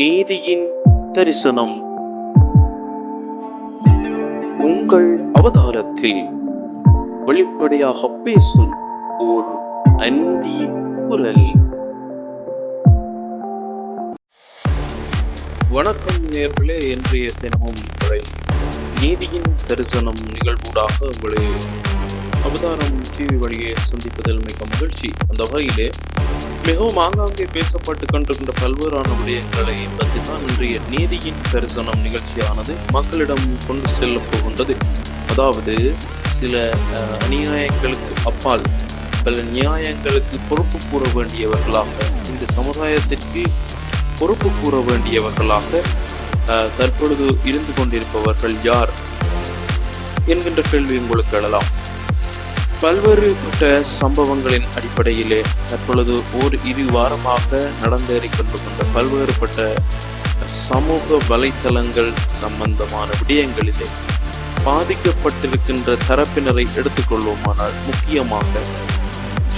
நீதியின் தரிசனம். உங்கள் அவதாரத்தில் வெளிப்படையாக பேசும் ஓர் அந்தி குரல். வணக்கம் நேர்களே இன்றைய தினமும் உங்களை நீதியின் தரிசனம் நிகழ்வூடாக உங்களை அவதாரம் டிவி வழியே சந்திப்பதில் மிக மகிழ்ச்சி. அந்த வகையிலே மிகவும் ஆங்காங்கே பேசப்பட்டு கொண்டிருக்கின்ற பல்வேறான விடயங்களை பற்றி தான் இன்றைய நீதியின் தரிசனம் நிகழ்ச்சியானது மக்களிடம் கொண்டு செல்ல போகின்றது. அதாவது சில அநியாயங்களுக்கு அப்பால் பல நியாயங்களுக்கு பொறுப்பு கூற வேண்டியவர்களாக இந்த சமுதாயத்திற்கு பொறுப்பு கூற வேண்டியவர்களாக தற்பொழுது இருந்து கொண்டிருப்பவர்கள் யார்? என்கின்ற கேள்வி உங்களுக்கு எழலாம். பல்வேறுபட்ட சம்பவங்களின் அடிப்படையிலே தற்பொழுது ஓர் இரு வாரமாக நடந்தேறிக்கொண்டிருக்கின்ற பல்வேறுபட்ட சமூக வலைத்தளங்கள் சம்பந்தமான விடயங்களிலே பாதிக்கப்பட்டிருக்கின்ற தரப்பினரை எடுத்துக்கொள்வோமானால் முக்கியமாக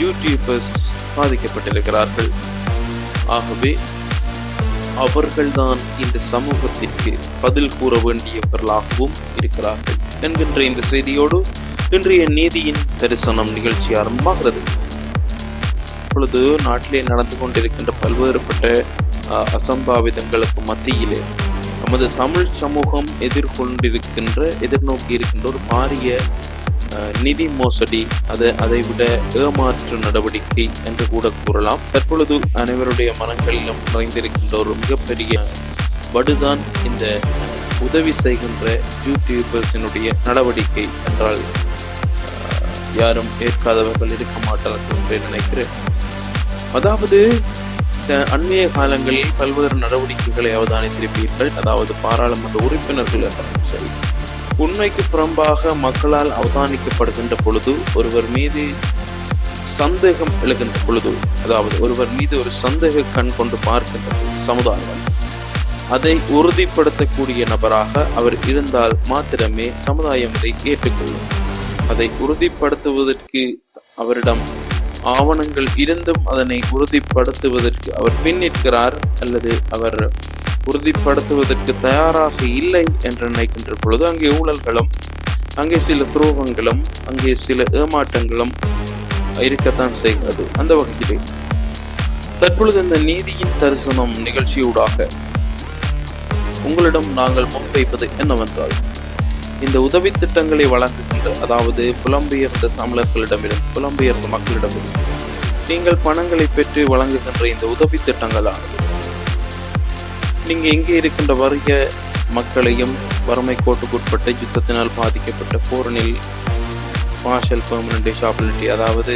யூடியூபர்ஸ் பாதிக்கப்பட்டிருக்கிறார்கள். ஆகவே அவர்கள்தான் இந்த சமூகத்திற்கு பதில் கூற வேண்டியவர்களாகவும் இருக்கிறார்கள். என்கின்ற இந்த செய்தியோடு இன்றைய நீதியின் தரிசனம் நிகழ்ச்சி ஆரம்பமாகிறது. இப்பொழுது நாட்டிலே நடந்து கொண்டிருக்கின்ற பல்வேறுபட்ட அசம்பாவிதங்களுக்கு மத்தியிலே நமது தமிழ் சமூகம் எதிர்கொண்டிருக்கின்ற எதிர்நோக்கி இருக்கின்ற ஒரு பாரிய நிதி மோசடி அது அதை விட ஏமாற்று நடவடிக்கை என்று கூட கூறலாம். தற்பொழுது அனைவருடைய மனங்களிலும் நிறைந்திருக்கின்ற ஒரு மிகப்பெரிய வடுதான் இந்த உதவி செய்கின்ற யூடியூபர்ஸினுடைய நடவடிக்கை என்றால் யாரும் ஏற்காதவர்கள் இருக்க மாட்டார்கள் என்று நினைக்கிறேன். அதாவது அந்நிய அண்மைய காலங்களில் பல்வேறு நடவடிக்கைகளை அவதானித்திருப்பீர்கள். அதாவது பாராளுமன்ற உறுப்பினர்கள் என்றாலும் சரி. உண்மைக்கு புறம்பாக மக்களால் அவதானிக்கப்படுகின்ற பொழுது ஒருவர் மீது சந்தேகம் எழுகின்ற பொழுது அதாவது ஒருவர் மீது ஒரு சந்தேக கண் கொண்டு பார்க்கின்ற சமுதாயம் அதை உறுதிப்படுத்தக்கூடிய நபராக அவர் இருந்தால் மாத்திரமே சமுதாயம் இதை ஏற்றுக்கொள்ளும். அதை உறுதிப்படுத்துவதற்கு அவரிடம் ஆவணங்கள் இருந்தும் அதனை உறுதிப்படுத்துவதற்கு அவர் பின்னிற்கிறார் அல்லது அவர் உறுதிப்படுத்துவதற்கு தயாராக இல்லை என்று நினைக்கின்ற பொழுது அங்கே ஊழல்களும் அங்கே சில துரோகங்களும் அங்கே சில ஏமாற்றங்களும் இருக்கத்தான் செய்கிறது. அந்த வகையிலே தற்பொழுது இந்த நீதியின் தரிசனம் நிகழ்ச்சியூடாக உங்களிடம் நாங்கள் முன்வைப்பது என்னவென்றால் இந்த உதவி திட்டங்களை வழங்க வழங்குகின்ற அதாவது புலம்பெயர்ந்த தமிழர்களிடமிருந்து புலம்பெயர்ந்த மக்களிடமிருந்து நீங்கள் பணங்களை பெற்று வழங்குகின்ற இந்த உதவி திட்டங்களானது நீங்க எங்கே இருக்கின்ற வருக மக்களையும் வறுமை கோட்டுக்குட்பட்ட யுத்தத்தினால் பாதிக்கப்பட்ட போரனில் மார்ஷல் பெர்மனன்ட் டிசாபிலிட்டி அதாவது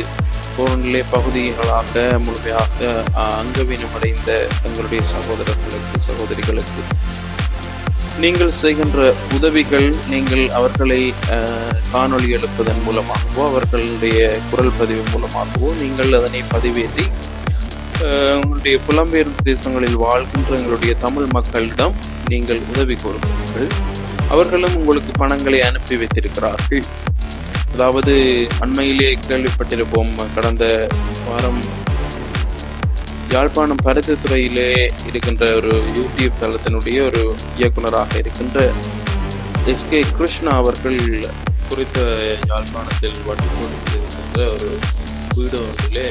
போரனிலே பகுதிகளாக முழுமையாக அங்கவீனமடைந்த தங்களுடைய சகோதரர்களுக்கு சகோதரிகளுக்கு நீங்கள் செய்கின்ற உதவிகள் நீங்கள் அவர்களை காணொளி எழுப்பதன் மூலமாகவோ அவர்களுடைய குரல் பதிவு மூலமாகவோ நீங்கள் அதனை பதிவேற்றி உங்களுடைய புலம்பெயர் தேசங்களில் வாழ்கின்ற எங்களுடைய தமிழ் மக்களிடம் நீங்கள் உதவி கோருகிறீர்கள் அவர்களும் உங்களுக்கு பணங்களை அனுப்பி வைத்திருக்கிறார்கள். அதாவது அண்மையிலே கேள்விப்பட்டிருப்போம் கடந்த வாரம் யாழ்ப்பாணம் பருத்தித்துறையிலே இருக்கின்ற ஒரு யூடியூப் தளத்தினுடைய ஒரு இயக்குனராக இருக்கின்ற எஸ்கே கிருஷ்ணா அவர்கள் குறித்த யாழ்ப்பாணத்தில் வட்டு கொடுத்திருக்கின்ற ஒரு வீடு ஒன்றிலே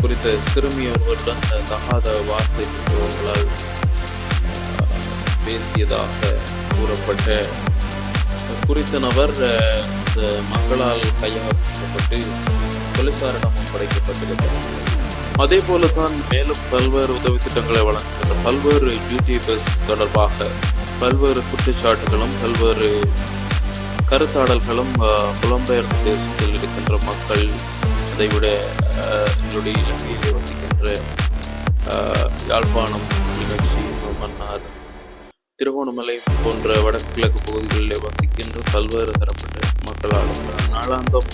குறித்த சிறுமி ஒருவருடன் தகாத வார்த்தை அவர்களால் பேசியதாக கூறப்பட்ட குறித்த நபர் மக்களால் கையகப்பட்டு போலீசாரிடம் ஒப்படைக்கப்பட்டிருக்கிறார் அதே போல தான் மேலும் பல்வேறு உதவி திட்டங்களை வழங்குகின்ற பல்வேறு யூடியூபர்ஸ் தொடர்பாக பல்வேறு குற்றச்சாட்டுகளும் பல்வேறு கருத்தாடல்களும் ஆஹ், புலம்பெயர்ந்த தேசத்தில் இருக்கின்ற மக்கள் அதைவிட ஆஹ், எங்களுடைய இலங்கையிலே வசிக்கின்ற யாழ்ப்பாணம் நிகழ்ச்சி மன்னார் திருகோணமலை போன்ற வடகிழக்கு பகுதிகளில் வசிக்கின்ற பல்வேறு தரப்பட்ட மக்களாலும் நாளாந்தம்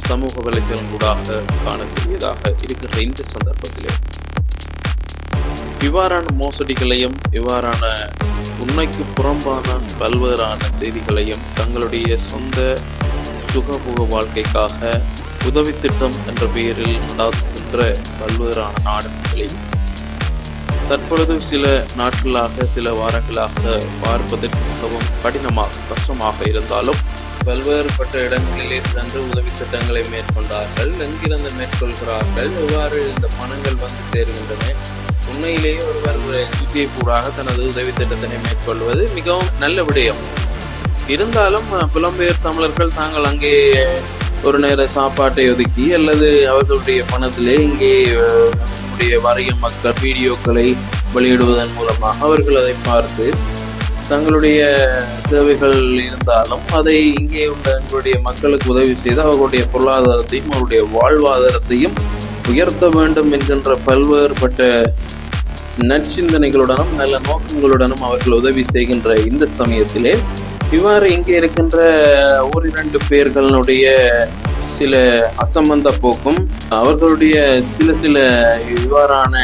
சமூக வலைதளங்களாக காணக்கூடியதாக இருக்கின்ற இந்த சந்தர்ப்பத்திலே. இவ்வாறான மோசடிகளையும் இவ்வாறான உண்மைக்கு புறம்பான பல்வேறான செய்திகளையும் தங்களுடைய சொந்த சுகபோக வாழ்க்கைக்காக உதவி திட்டம் என்ற பெயரில் நடாத்துகின்ற பல்வேறான நாடுகளில் தற்பொழுது சில நாட்களாக சில வாரங்களாக பார்ப்பதற்கு மிகவும் கடினமாக கஷ்டமாக இருந்தாலும் பல்வேறுபட்ட இடங்களிலே சென்று உதவி திட்டங்களை மேற்கொண்டார்கள் எங்கிருந்து மேற்கொள்கிறார்கள் எவ்வாறு இந்த பணங்கள் வந்து சேர்கின்றன. உண்மையிலேயே ஒருவர் யூடிஐ கூடாக தனது உதவி திட்டத்தினை மேற்கொள்வது மிகவும் நல்ல விடயம். இருந்தாலும் புலம்பெயர் தமிழர்கள் தாங்கள் அங்கே ஒரு நேர சாப்பாட்டை ஒதுக்கி அல்லது அவர்களுடைய பணத்திலே இங்கே நம்முடைய வறிய மக்கள் வீடியோக்களை வெளியிடுவதன் மூலமாக அவர்கள் அதை பார்த்து தங்களுடைய தேவைகள் இருந்தாலும் அதை இங்கே உள்ள எங்களுடைய மக்களுக்கு உதவி செய்து அவர்களுடைய பொருளாதாரத்தையும் அவருடைய வாழ்வாதாரத்தையும் உயர்த்த வேண்டும் என்கின்ற பல்வேறுபட்ட நற்சிந்தனைகளுடனும் நல்ல நோக்கங்களுடனும் அவர்கள் உதவி செய்கின்ற இந்த சமயத்திலே இவ்வாறு இங்கே இருக்கின்ற ஒரு இரண்டு பேர்களுடைய சில அசம்பந்த போக்கும் அவர்களுடைய சில சில இவ்வாறான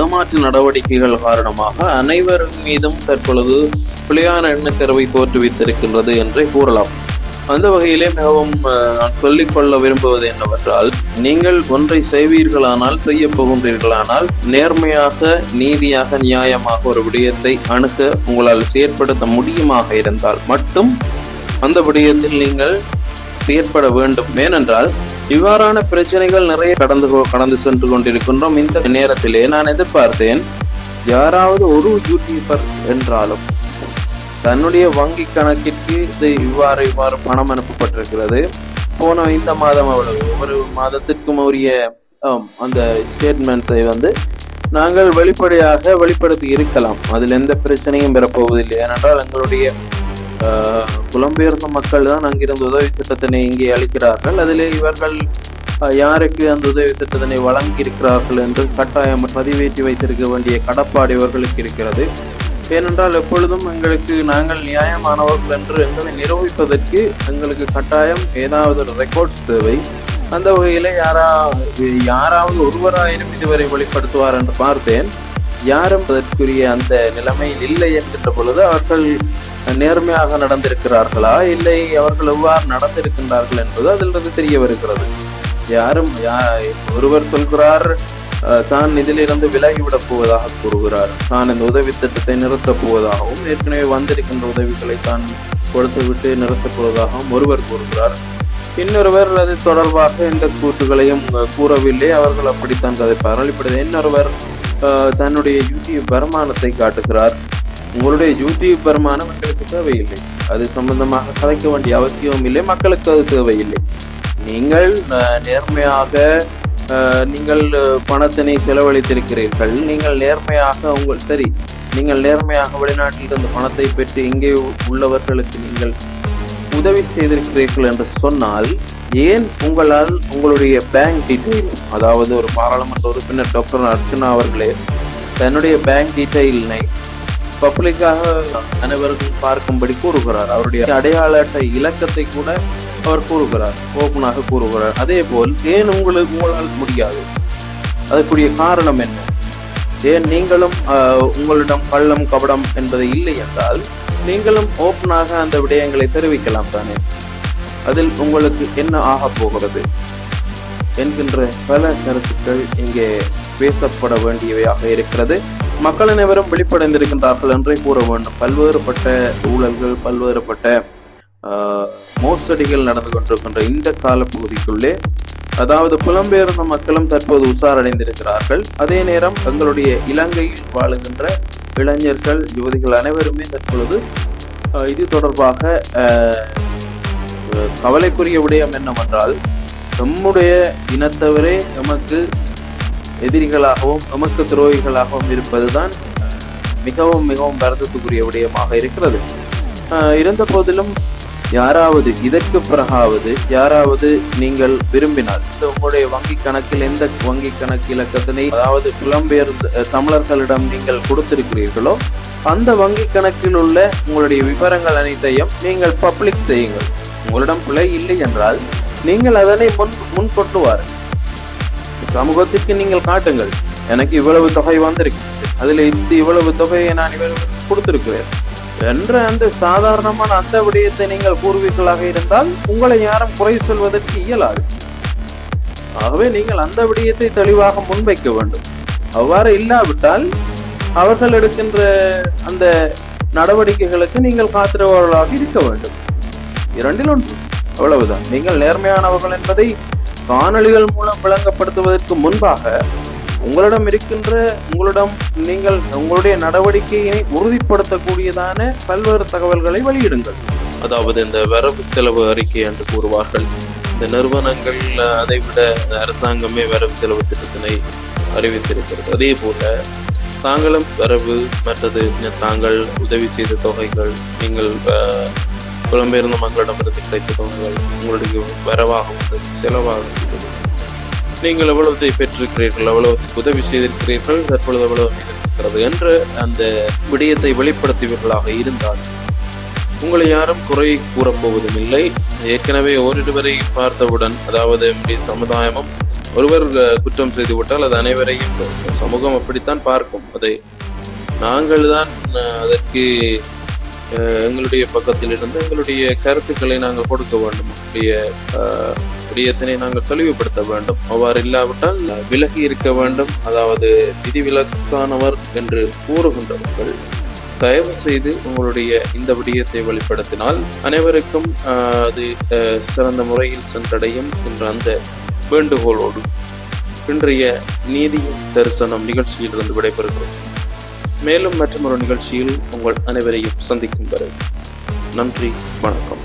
ஏமாற்று நடவடிக்கைகள் காரணமாக அனைவர் மீதும் தற்பொழுது பிழையான எண்ணக்கருவை தோற்றுவித்திருக்கின்றது என்றே கூறலாம். அந்த வகையிலே மிகவும் நான் சொல்லிக்கொள்ள விரும்புவது என்னவென்றால் நீங்கள் ஒன்றை செய்வீர்களானால் செய்ய போகின்றீர்களானால் நேர்மையாக நீதியாக நியாயமாக ஒரு விடயத்தை அணுக உங்களால் செயற்படுத்த முடியுமாக இருந்தால் மட்டும் அந்த விடயத்தில் நீங்கள் செயற்பட வேண்டும். ஏனென்றால் இவ்வாறான பிரச்சனைகள் நிறைய கடந்து கடந்து சென்று கொண்டிருக்கின்றோம். இந்த நேரத்திலே நான் எதிர்பார்த்தேன் யாராவது ஒரு யூடியூபர் என்றாலும் தன்னுடைய வங்கி கணக்கிற்கு இது இவ்வாறு இவ்வாறு பணம் அனுப்பப்பட்டிருக்கிறது. போன இந்த மாதம் அவ்வளவு ஒவ்வொரு மாதத்திற்கும் உரிய அந்த ஸ்டேட்மெண்ட்ஸை வந்து நாங்கள் வெளிப்படையாக வெளிப்படுத்தி இருக்கலாம். அதில் எந்த பிரச்சனையும் பெறப்போவதில்லை. ஏனென்றால் எங்களுடைய புலம்பெயர்ந்த மக்கள் தான் அங்கிருந்து உதவி திட்டத்தினை இங்கே அளிக்கிறார்கள். அதிலே இவர்கள் யாருக்கு அந்த உதவி திட்டத்தினை வழங்கி இருக்கிறார்கள் என்று கட்டாயம் பதிவேற்றி வைத்திருக்க வேண்டிய கடப்பாடு இவர்களுக்கு இருக்கிறது. ஏனென்றால் எப்பொழுதும் எங்களுக்கு நாங்கள் நியாயமானவர்கள் என்று எங்களை நிரூபிப்பதற்கு எங்களுக்கு கட்டாயம் ஏதாவது ஒரு ரெக்கார்ட்ஸ் தேவை. அந்த வகையில் யாரா யாராவது ஒருவராயிரம் இதுவரை வெளிப்படுத்துவார் என்று பார்த்தேன். யாரும் அதற்குரிய அந்த நிலைமையில் இல்லை என்கின்ற பொழுது அவர்கள் நேர்மையாக நடந்திருக்கிறார்களா? இல்லை அவர்கள் எவ்வாறு நடந்திருக்கின்றார்கள் என்பது அதிலிருந்து தெரிய வருகிறது. யாரும் ஒருவர் சொல்கிறார் அஹ், தான் இதிலிருந்து விலகிவிடப் போவதாக கூறுகிறார். தான் இந்த உதவி திட்டத்தை நிறுத்தப் போவதாகவும் ஏற்கனவே வந்திருக்கின்ற உதவிகளை தான் கொடுத்துவிட்டு நிறுத்தப் போவதாகவும் ஒருவர் கூறுகிறார். இன்னொருவர் அது தொடர்பாக எந்த கூற்றுகளையும் கூறவில்லை. அவர்கள் அப்படித்தான் கதைப்பார்கள். இப்படி இன்னொருவர் அஹ், தன்னுடைய யூடியூப் வருமானத்தை காட்டுகிறார். உங்களுடைய யூடியூப் மக்களுக்கு தேவையில்லை. அது சம்பந்தமாக கதைக்க வேண்டிய அவசியமும் இல்லை மக்களுக்கு அது தேவையில்லை. நீங்கள் நேர்மையாக அஹ், நீங்கள் பணத்தினை செலவழித்திருக்கிறீர்கள். நீங்கள் நேர்மையாக உங்கள் சரி நீங்கள் நேர்மையாக வெளிநாட்டில் இருந்து பணத்தை பெற்று இங்கே உள்ளவர்களுக்கு நீங்கள் உதவி செய்திருக்கிறீர்கள் என்று சொன்னால் ஏன் உங்களால் உங்களுடைய பேங்க் டீட்டெயில் அதாவது ஒரு பாராளுமன்ற உறுப்பினர் டாக்டர் அர்ச்சனா அவர்களே தன்னுடைய பேங்க் டீட்டெயிலினை பப்ளிக்காக அனைவருக்கும் பார்க்கும்படி கூறுகிறார். அவருடைய அடையாள அட்டை இலக்கத்தை கூட அவர் கூறுகிறார். ஓப்பனாக கூறுகிறார். அதே போல் ஏன் உங்களுக்கு உங்களால் முடியாது? அதற்குரிய காரணம் என்ன? ஏன் நீங்களும் உங்களிடம் கள்ளம் கபடம் என்பது இல்லை என்றால் நீங்களும் ஓப்பனாக அந்த விடயங்களை தெரிவிக்கலாம் தானே? அதில் உங்களுக்கு என்ன ஆகப் போகிறது? என்கின்ற பல கருத்துக்கள் இங்கே பேசப்பட வேண்டியவையாக இருக்கிறது. மக்கள் அனைவரும் விழிப்படைந்திருக்கின்றார்கள் என்றே கூற வேண்டும். பல்வேறுபட்ட ஊழல்கள் பல்வேறுபட்ட மோசடிகள் நடந்து கொண்டிருக்கின்ற இந்த காலப்பகுதிக்குள்ளே அதாவது புலம்பெயர்ந்த மக்களும் தற்போது உஷாரடைந்திருக்கிறார்கள். அதே நேரம் தங்களுடைய இலங்கையில் வாழுகின்ற இளைஞர்கள் யுவதிகள் அனைவருமே தற்பொழுது இது தொடர்பாக கவலைக்குரிய விடயம் என்னவென்றால் நம்முடைய இனத்தவரே நமக்கு எதிரிகளாகவும் நமக்கு துரோகிகளாகவும் இருப்பதுதான் மிகவும் மிகவும் வருத்தத்துக்குரிய விடயமாக இருக்கிறது. இருந்த போதிலும் யாராவது இதற்கு பிறகாவது யாராவது நீங்கள் விரும்பினால் இந்த உங்களுடைய வங்கி கணக்கில் எந்த வங்கி கணக்கு இலக்கத்தினை அதாவது புலம்பெயர்ந்த தமிழர்களிடம் நீங்கள் கொடுத்திருக்கிறீர்களோ அந்த வங்கி கணக்கில் உள்ள உங்களுடைய விவரங்கள் அனைத்தையும் நீங்கள் பப்ளிக் செய்யுங்கள். உங்களிடம் பிழை இல்லை என்றால் நீங்கள் அதனை முன் முன்கொட்டுவார்கள். சமூகத்திற்கு நீங்கள் காட்டுங்கள். எனக்கு இவ்வளவு தொகை வந்திருக்கு அதுல இந்த இவ்வளவு தொகையை நான் இவ்வளவு கொடுத்திருக்கிறேன். என்ற அந்த சாதாரணமான அந்த விடயத்தை நீங்கள் கூறுவீர்களாக இருந்தால் உங்களை யாரும் குறை சொல்வதற்கு இயலாது. ஆகவே நீங்கள் அந்த விடயத்தை தெளிவாக முன்வைக்க வேண்டும். அவ்வாறு இல்லாவிட்டால் அவர்கள் எடுக்கின்ற அந்த நடவடிக்கைகளுக்கு நீங்கள் காத்திரவர்களாக இருக்க வேண்டும். இரண்டில் ஒன்று. அவ்வளவுதான். நீங்கள் நேர்மையானவர்கள் என்பதை காணொளிகள் மூலம் விளங்கப்படுத்துவதற்கு முன்பாக உங்களிடம் இருக்கின்ற உங்களிடம் நீங்கள் உங்களுடைய நடவடிக்கையை உறுதிப்படுத்தக்கூடியதான பல்வேறு தகவல்களை வெளியிடுங்கள். அதாவது இந்த வரவு செலவு அறிக்கை என்று கூறுவார்கள். இந்த நிறுவனங்கள் அதை விட அரசாங்கமே வரவு செலவு திட்டத்தினை அறிவித்திருக்கிறது. அதே போல தாங்களும் வரவு மற்றது தாங்கள் உதவி செய்த தொகைகள் நீங்கள் புலம்பெயர்ந்த மக்களிடமிருந்து கிடைத்த தொகைகள் உங்களுக்கு வரவாக செலவாகவும் செலவாக செய்தது நீங்கள் எவ்வளவு பெற்றிருக்கிறீர்கள் எவ்வளவு உதவி செய்திருக்கிறீர்கள் தற்பொழுது எவ்வளவு இருக்கிறது என்று அந்த விடயத்தை வெளிப்படுத்துவீர்களாக இருந்தால் உங்களை யாரும் குறை கூற போவதும் இல்லை. ஏற்கனவே ஓரிருவரை பார்த்தவுடன் அதாவது நம்முடைய சமுதாயமும் ஒருவர் குற்றம் செய்து விட்டால் அது அனைவரையும் சமூகம் அப்படித்தான் பார்க்கும். அதை நாங்கள் தான் அதற்கு எங்களுடைய பக்கத்தில் இருந்து எங்களுடைய கருத்துக்களை நாங்கள் கொடுக்க வேண்டும். நம்முடைய விடயத்தினை நாங்கள் தெளிவுபடுத்த வேண்டும். அவ்வாறு இல்லாவிட்டால் விலகி இருக்க வேண்டும். அதாவது விதிவிலக்கானவர் என்று கூறுகின்றவர்கள் தயவு செய்து உங்களுடைய இந்த விடயத்தை வெளிப்படுத்தினால் அனைவருக்கும் அது சிறந்த முறையில் சென்றடையும் என்ற அந்த வேண்டுகோளோடு இன்றைய நீதி தரிசனம் நிகழ்ச்சியிலிருந்து விடைபெறுகிறோம். மேலும் மற்றொரு நிகழ்ச்சியில் உங்கள் அனைவரையும் சந்திக்கும் வரை நன்றி வணக்கம்.